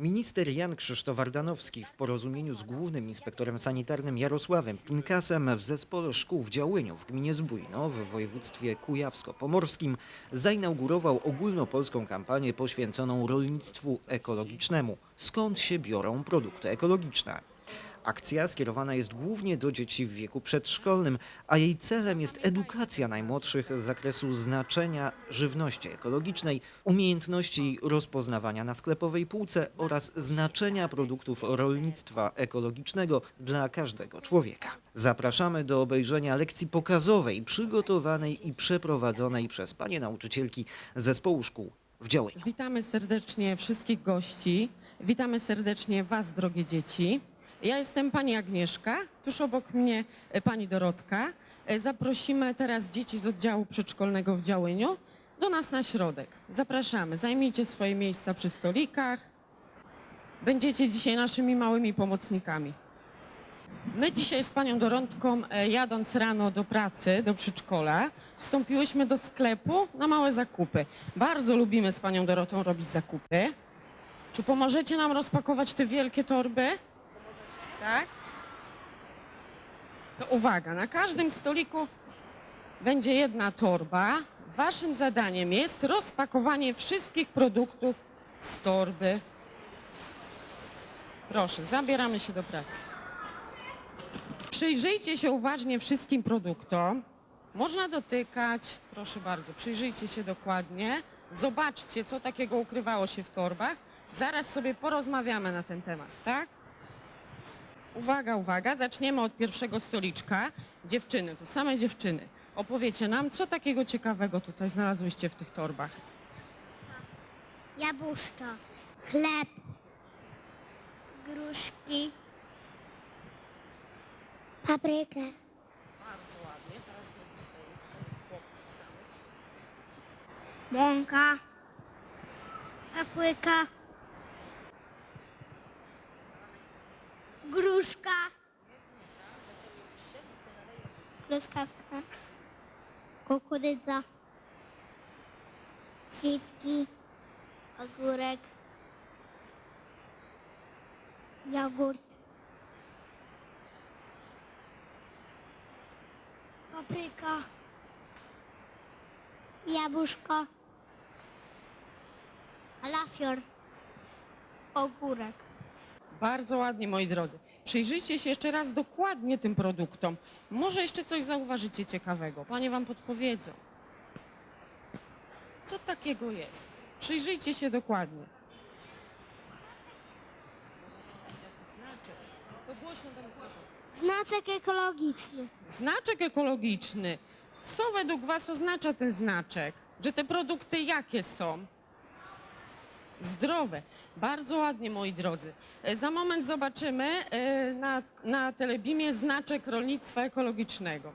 Minister Jan Krzysztof Ardanowski w porozumieniu z głównym inspektorem sanitarnym Jarosławem Pinkasem w zespole szkół w Działyniu w gminie Zbójno w województwie kujawsko-pomorskim zainaugurował ogólnopolską kampanię poświęconą rolnictwu ekologicznemu. Skąd się biorą produkty ekologiczne? Akcja skierowana jest głównie do dzieci w wieku przedszkolnym, a jej celem jest edukacja najmłodszych z zakresu znaczenia żywności ekologicznej, umiejętności rozpoznawania na sklepowej półce oraz znaczenia produktów rolnictwa ekologicznego dla każdego człowieka. Zapraszamy do obejrzenia lekcji pokazowej przygotowanej i przeprowadzonej przez panie nauczycielki zespołu szkół w Działyniu. Witamy serdecznie wszystkich gości. Witamy serdecznie Was, drogie dzieci. Ja jestem pani Agnieszka, tuż obok mnie e, pani Dorotka. E, Zaprosimy teraz dzieci z oddziału przedszkolnego w Działyniu do nas na środek. Zapraszamy, zajmijcie swoje miejsca przy stolikach. Będziecie dzisiaj naszymi małymi pomocnikami. My dzisiaj z panią Dorotką, e, jadąc rano do pracy, do przedszkola, wstąpiłyśmy do sklepu na małe zakupy. Bardzo lubimy z panią Dorotą robić zakupy. Czy pomożecie nam rozpakować te wielkie torby? Tak? To uwaga, na każdym stoliku będzie jedna torba. Waszym zadaniem jest rozpakowanie wszystkich produktów z torby. Proszę, zabieramy się do pracy. Przyjrzyjcie się uważnie wszystkim produktom. Można dotykać, proszę bardzo, przyjrzyjcie się dokładnie. Zobaczcie, co takiego ukrywało się w torbach. Zaraz sobie porozmawiamy na ten temat, tak? Uwaga, uwaga, zaczniemy od pierwszego stoliczka. Dziewczyny, to same dziewczyny. Opowiecie nam, co takiego ciekawego tutaj znalazłyście w tych torbach. Jabłuszka, chleb, gruszki, paprykę, Bardzo ładnie, teraz drugi stolik, stolik chłopców samych. mąka, papryka, kukurydza, śliwki, ogórek, jogurt, papryka, jabłuszko, kalafior, ogórek. Bardzo ładnie, moi drodzy. Przyjrzyjcie się jeszcze raz dokładnie tym produktom. Może jeszcze coś zauważycie ciekawego. Panie wam podpowiedzą. Co takiego jest? Przyjrzyjcie się dokładnie. Znaczek. Ekologiczny. Znaczek ekologiczny. Co według Was oznacza ten znaczek? Że te produkty jakie są? Zdrowe. Bardzo ładnie, moi drodzy. E, Za moment zobaczymy e, na, na telebimie znaczek rolnictwa ekologicznego.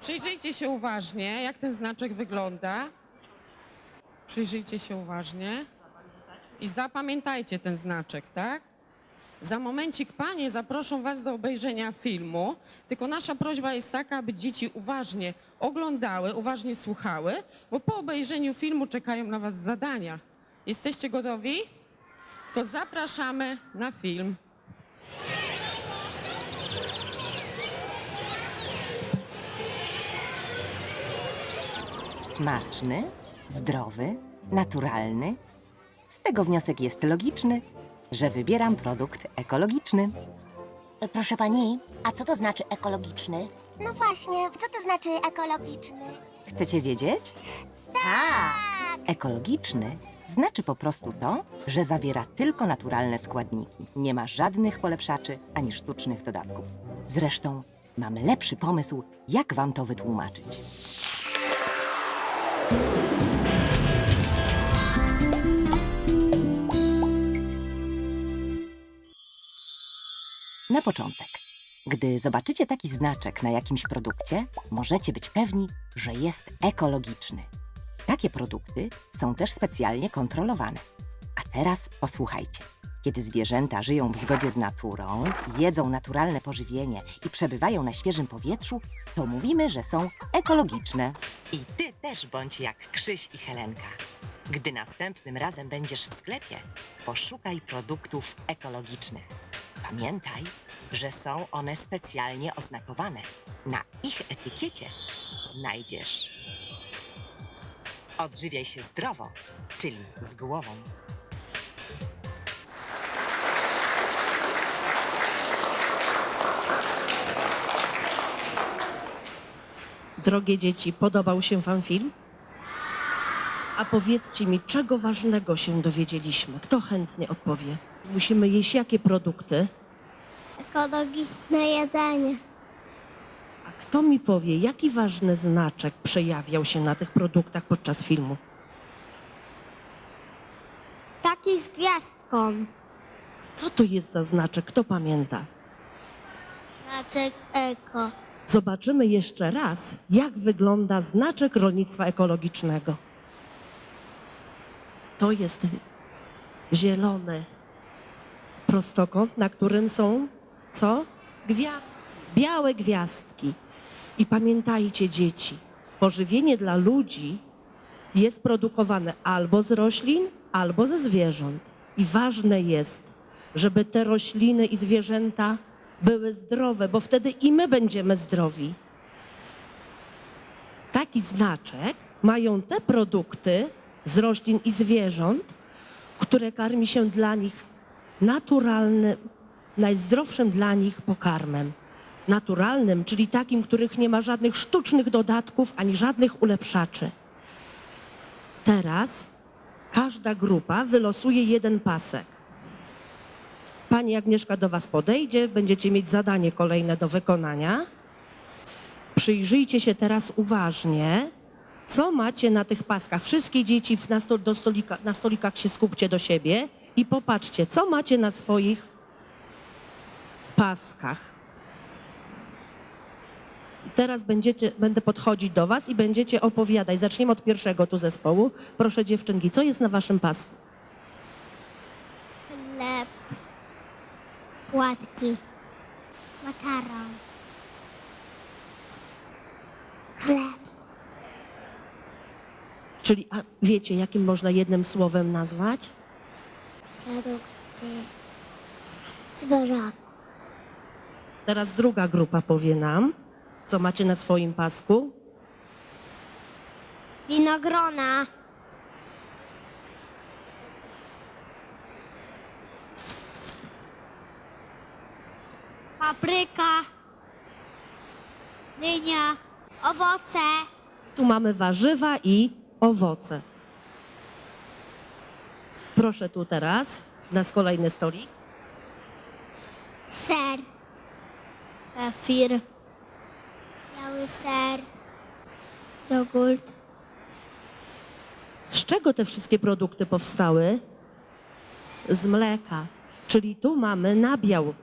Przyjrzyjcie się uważnie, jak ten znaczek wygląda. Przyjrzyjcie się uważnie i zapamiętajcie ten znaczek, tak? Za momencik panie zaproszą was do obejrzenia filmu, tylko nasza prośba jest taka, aby dzieci uważnie oglądały, uważnie słuchały, bo po obejrzeniu filmu czekają na was zadania. Jesteście gotowi? To zapraszamy na film. Smaczny, zdrowy, naturalny. Z tego wniosek jest logiczny, że wybieram produkt ekologiczny. Proszę pani, a co to znaczy ekologiczny? No właśnie, co to znaczy ekologiczny? Chcecie wiedzieć? Tak. Ekologiczny znaczy po prostu to, że zawiera tylko naturalne składniki. Nie ma żadnych polepszaczy ani sztucznych dodatków. Zresztą mam lepszy pomysł, jak wam to wytłumaczyć. Na początek, gdy zobaczycie taki znaczek na jakimś produkcie, możecie być pewni, że jest ekologiczny. Takie produkty są też specjalnie kontrolowane. A teraz posłuchajcie. Kiedy zwierzęta żyją w zgodzie z naturą, jedzą naturalne pożywienie i przebywają na świeżym powietrzu, to mówimy, że są ekologiczne. I ty też bądź jak Krzyś i Helenka. Gdy następnym razem będziesz w sklepie, poszukaj produktów ekologicznych. Pamiętaj, że są one specjalnie oznakowane. Na ich etykiecie znajdziesz Odżywiaj się zdrowo, czyli z głową. Drogie dzieci, podobał się Wam film? A powiedzcie mi, czego ważnego się dowiedzieliśmy? Kto chętnie odpowie? Musimy jeść jakie produkty? Ekologiczne jedzenie. A kto mi powie, jaki ważny znaczek przejawiał się na tych produktach podczas filmu? Taki z gwiazdką. Co to jest za znaczek? Kto pamięta? Znaczek eko. Zobaczymy jeszcze raz, jak wygląda znaczek rolnictwa ekologicznego. To jest zielony prostokąt, na którym są co? Gwiazdki, białe gwiazdki. I pamiętajcie, dzieci, pożywienie dla ludzi jest produkowane albo z roślin, albo ze zwierząt. I ważne jest, żeby te rośliny i zwierzęta były zdrowe, bo wtedy i my będziemy zdrowi. Taki znaczek mają te produkty z roślin i zwierząt, które karmi się dla nich naturalnym, najzdrowszym dla nich pokarmem. Naturalnym, czyli takim, których nie ma żadnych sztucznych dodatków ani żadnych ulepszaczy. Teraz każda grupa wylosuje jeden pasek. Pani Agnieszka do Was podejdzie, będziecie mieć zadanie kolejne do wykonania. Przyjrzyjcie się teraz uważnie, co macie na tych paskach. Wszystkie dzieci na, sto, stolika, na stolikach się skupcie do siebie i popatrzcie, co macie na swoich paskach. Teraz będziecie, będę podchodzić do Was i będziecie opowiadać. Zaczniemy od pierwszego tu zespołu. Proszę dziewczynki, co jest na Waszym pasku? Chleb. Płatki. Makaron. Chleb. Czyli a wiecie, jakim można jednym słowem nazwać? Produkty. Zboża. Teraz druga grupa powie nam, co macie na swoim pasku. Winogrona. Papryka. Dynia. Owoce. Tu mamy warzywa i owoce. Proszę tu teraz, na kolejny stolik. Ser. Kefir. Biały ser. Jogurt. Z czego te wszystkie produkty powstały? Z mleka. Czyli tu mamy nabiał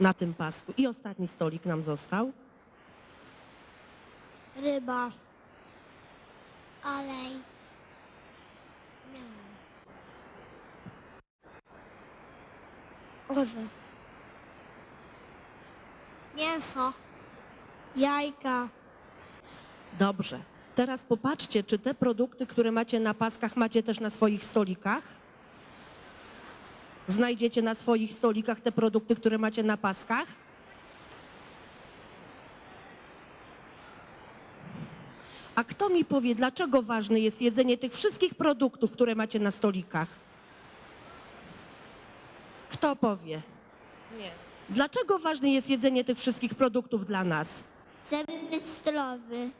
na tym pasku. I ostatni stolik nam został. Ryba. Olej. Owoce. Mięso. Jajka. Dobrze. Teraz popatrzcie, czy te produkty, które macie na paskach, macie też na swoich stolikach? Znajdziecie na swoich stolikach te produkty, które macie na paskach? A kto mi powie, dlaczego ważne jest jedzenie tych wszystkich produktów, które macie na stolikach? Kto powie? Nie. Dlaczego ważne jest jedzenie tych wszystkich produktów dla nas? Żeby być zdrowy.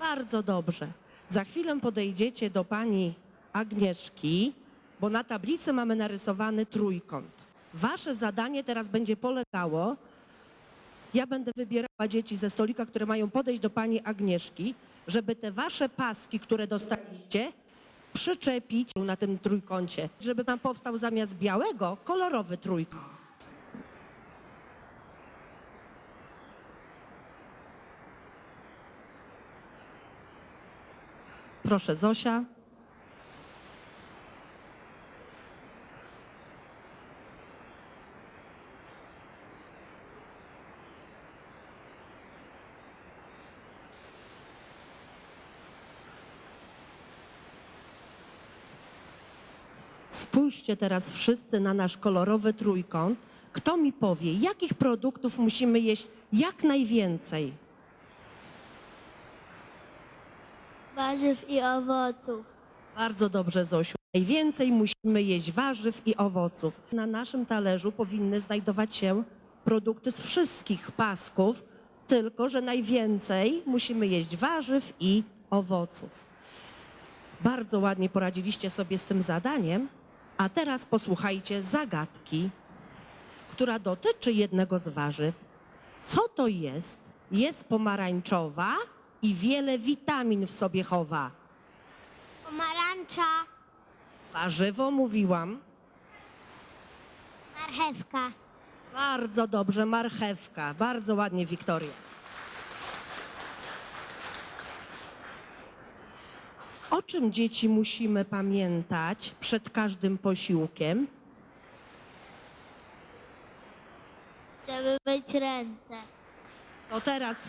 Bardzo dobrze. Za chwilę podejdziecie do pani Agnieszki, bo na tablicy mamy narysowany trójkąt. Wasze zadanie teraz będzie polegało. Ja będę wybierała dzieci ze stolika, które mają podejść do pani Agnieszki, żeby te wasze paski, które dostaliście, przyczepić na tym trójkącie, żeby nam powstał zamiast białego kolorowy trójkąt. Proszę, Zosia. Spójrzcie teraz wszyscy na nasz kolorowy trójkąt. Kto mi powie, jakich produktów musimy jeść jak najwięcej? Warzyw i owoców. Bardzo dobrze, Zosiu. Najwięcej musimy jeść warzyw i owoców. Na naszym talerzu powinny znajdować się produkty z wszystkich pasków, tylko że najwięcej musimy jeść warzyw i owoców. Bardzo ładnie poradziliście sobie z tym zadaniem, a teraz posłuchajcie zagadki, która dotyczy jednego z warzyw. Co to jest? Jest pomarańczowa i wiele witamin w sobie chowa. Pomarańcza. Warzywo mówiłam. Marchewka. Bardzo dobrze, marchewka. Bardzo ładnie, Wiktoria. O czym dzieci musimy pamiętać przed każdym posiłkiem? Żeby myć ręce. To teraz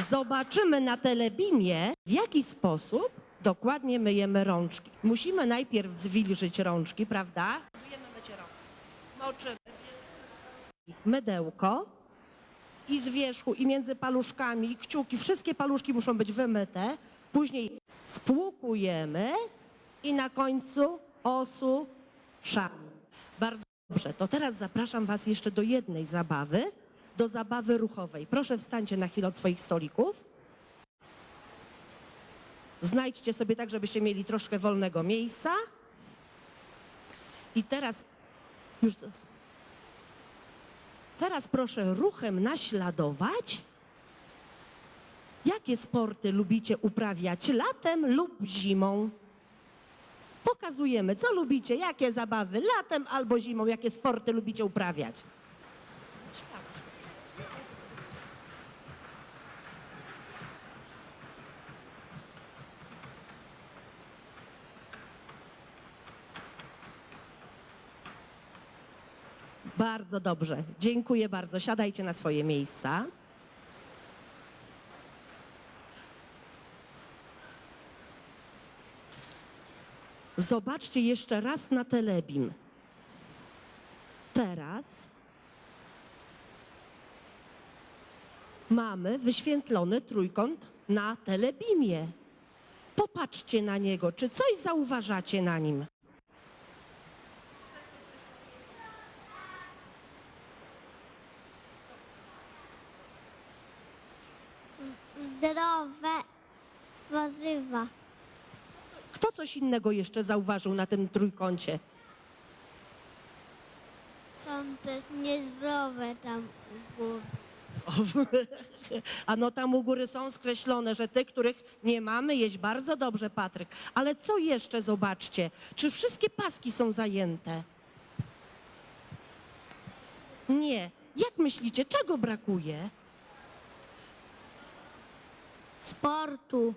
zobaczymy na telebimie, w jaki sposób dokładnie myjemy rączki. Musimy najpierw zwilżyć rączki, prawda? Próbujemy myć rączki. Moczymy mydełko i z wierzchu, i między paluszkami, i kciuki. Wszystkie paluszki muszą być wymyte. Później spłukujemy i na końcu osuszamy. Bardzo dobrze. To teraz zapraszam Was jeszcze do jednej zabawy, do zabawy ruchowej. Proszę wstańcie na chwilę od swoich stolików. Znajdźcie sobie tak, żebyście mieli troszkę wolnego miejsca. I teraz już Teraz proszę ruchem naśladować. Jakie sporty lubicie uprawiać latem lub zimą? Pokazujemy, co lubicie, jakie zabawy latem albo zimą, jakie sporty lubicie uprawiać. Bardzo dobrze. Dziękuję bardzo. Siadajcie na swoje miejsca. Zobaczcie jeszcze raz na telebim. Teraz mamy wyświetlony trójkąt na telebimie. Popatrzcie na niego. Czy coś zauważacie na nim? Zdrowe warzywa. Kto coś innego jeszcze zauważył na tym trójkącie? Są też niezdrowe tam u góry. A no tam u góry są skreślone, że te, których nie mamy, jeść bardzo dobrze, Patryk. Ale co jeszcze zobaczcie? Czy wszystkie paski są zajęte? Nie. Jak myślicie, czego brakuje? Sportu.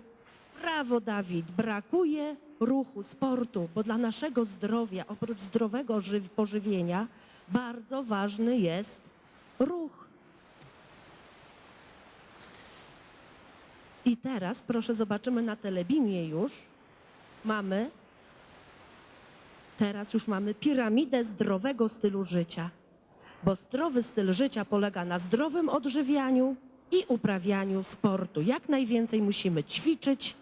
Brawo, Dawid. Brakuje ruchu, sportu, bo dla naszego zdrowia, oprócz zdrowego ży- pożywienia, bardzo ważny jest ruch. I teraz, proszę, zobaczymy na telebimie już. Mamy, teraz już mamy piramidę zdrowego stylu życia. Bo zdrowy styl życia polega na zdrowym odżywianiu i uprawianiu sportu. Jak najwięcej musimy ćwiczyć,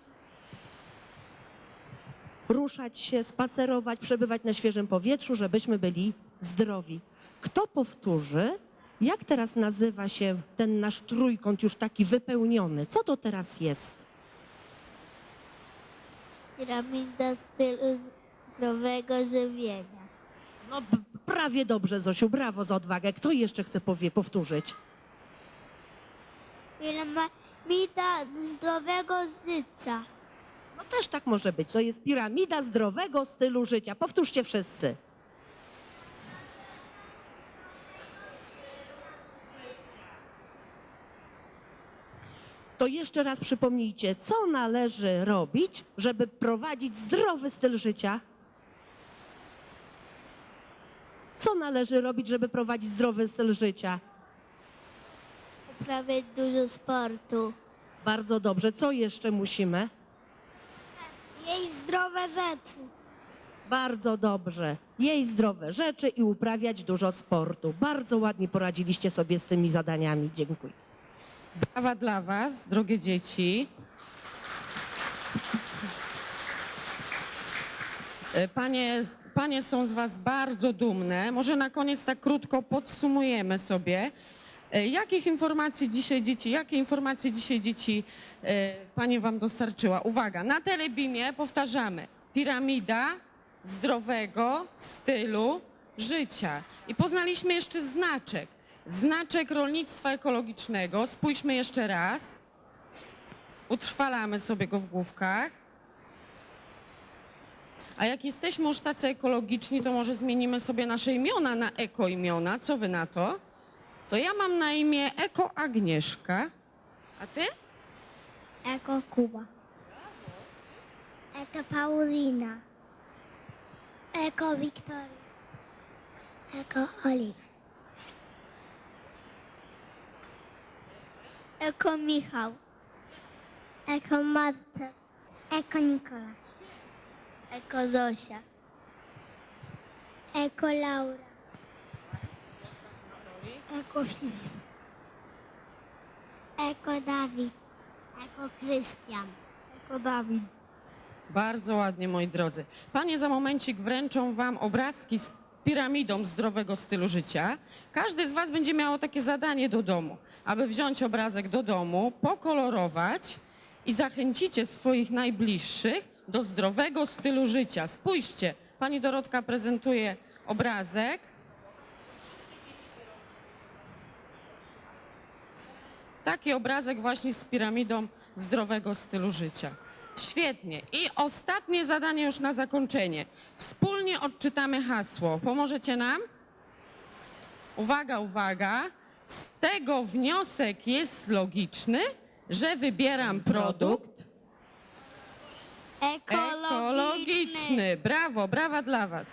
ruszać się, spacerować, przebywać na świeżym powietrzu, żebyśmy byli zdrowi. Kto powtórzy, jak teraz nazywa się ten nasz trójkąt już taki wypełniony? Co to teraz jest? Piramida stylu zdrowego żywienia. No prawie dobrze, Zosiu, brawo za odwagę. Kto jeszcze chce powie, powtórzyć? Piramida zdrowego życia. No też tak może być. To jest piramida zdrowego stylu życia. Powtórzcie wszyscy. To jeszcze raz przypomnijcie, co należy robić, żeby prowadzić zdrowy styl życia? Co należy robić, żeby prowadzić zdrowy styl życia? Uprawiać dużo sportu. Bardzo dobrze. Co jeszcze musimy? Jeść zdrowe rzeczy. Bardzo dobrze. Jeść zdrowe rzeczy i uprawiać dużo sportu. Bardzo ładnie poradziliście sobie z tymi zadaniami. Dziękuję. Brawa dla Was, drogie dzieci. E, Panie, panie są z Was bardzo dumne. Może na koniec tak krótko podsumujemy sobie. E, Jakich informacji dzisiaj dzieci, jakie informacje dzisiaj dzieci e, Pani Wam dostarczyła? Uwaga, na telebimie powtarzamy. Piramida zdrowego stylu życia. I poznaliśmy jeszcze znaczek. Znaczek rolnictwa ekologicznego. Spójrzmy jeszcze raz. Utrwalamy sobie go w główkach. A jak jesteśmy już tacy ekologiczni, to może zmienimy sobie nasze imiona na ekoimiona. Co wy na to? To ja mam na imię Eko Agnieszka. A ty? Eko Kuba. Eko Paulina. Eko Wiktoria. Eko Oliw. Eko Michał. Eko Marcel. Eko Nikola. Eko Zosia. Eko Laura. Eko Filip. Eko Dawid. Eko Krystian. Eko Dawid. Bardzo ładnie, moi drodzy. Panie za momencik wręczą wam obrazki z piramidą zdrowego stylu życia. Każdy z was będzie miało takie zadanie do domu, aby wziąć obrazek do domu, pokolorować i zachęcicie swoich najbliższych do zdrowego stylu życia. Spójrzcie, pani Dorotka prezentuje obrazek. Taki obrazek właśnie z piramidą zdrowego stylu życia. Świetnie. I ostatnie zadanie już na zakończenie. Wspólnie odczytamy hasło. Pomożecie nam? Uwaga, uwaga. Z tego wniosek jest logiczny, że wybieram produkt ekologiczny. Brawo, brawa dla Was.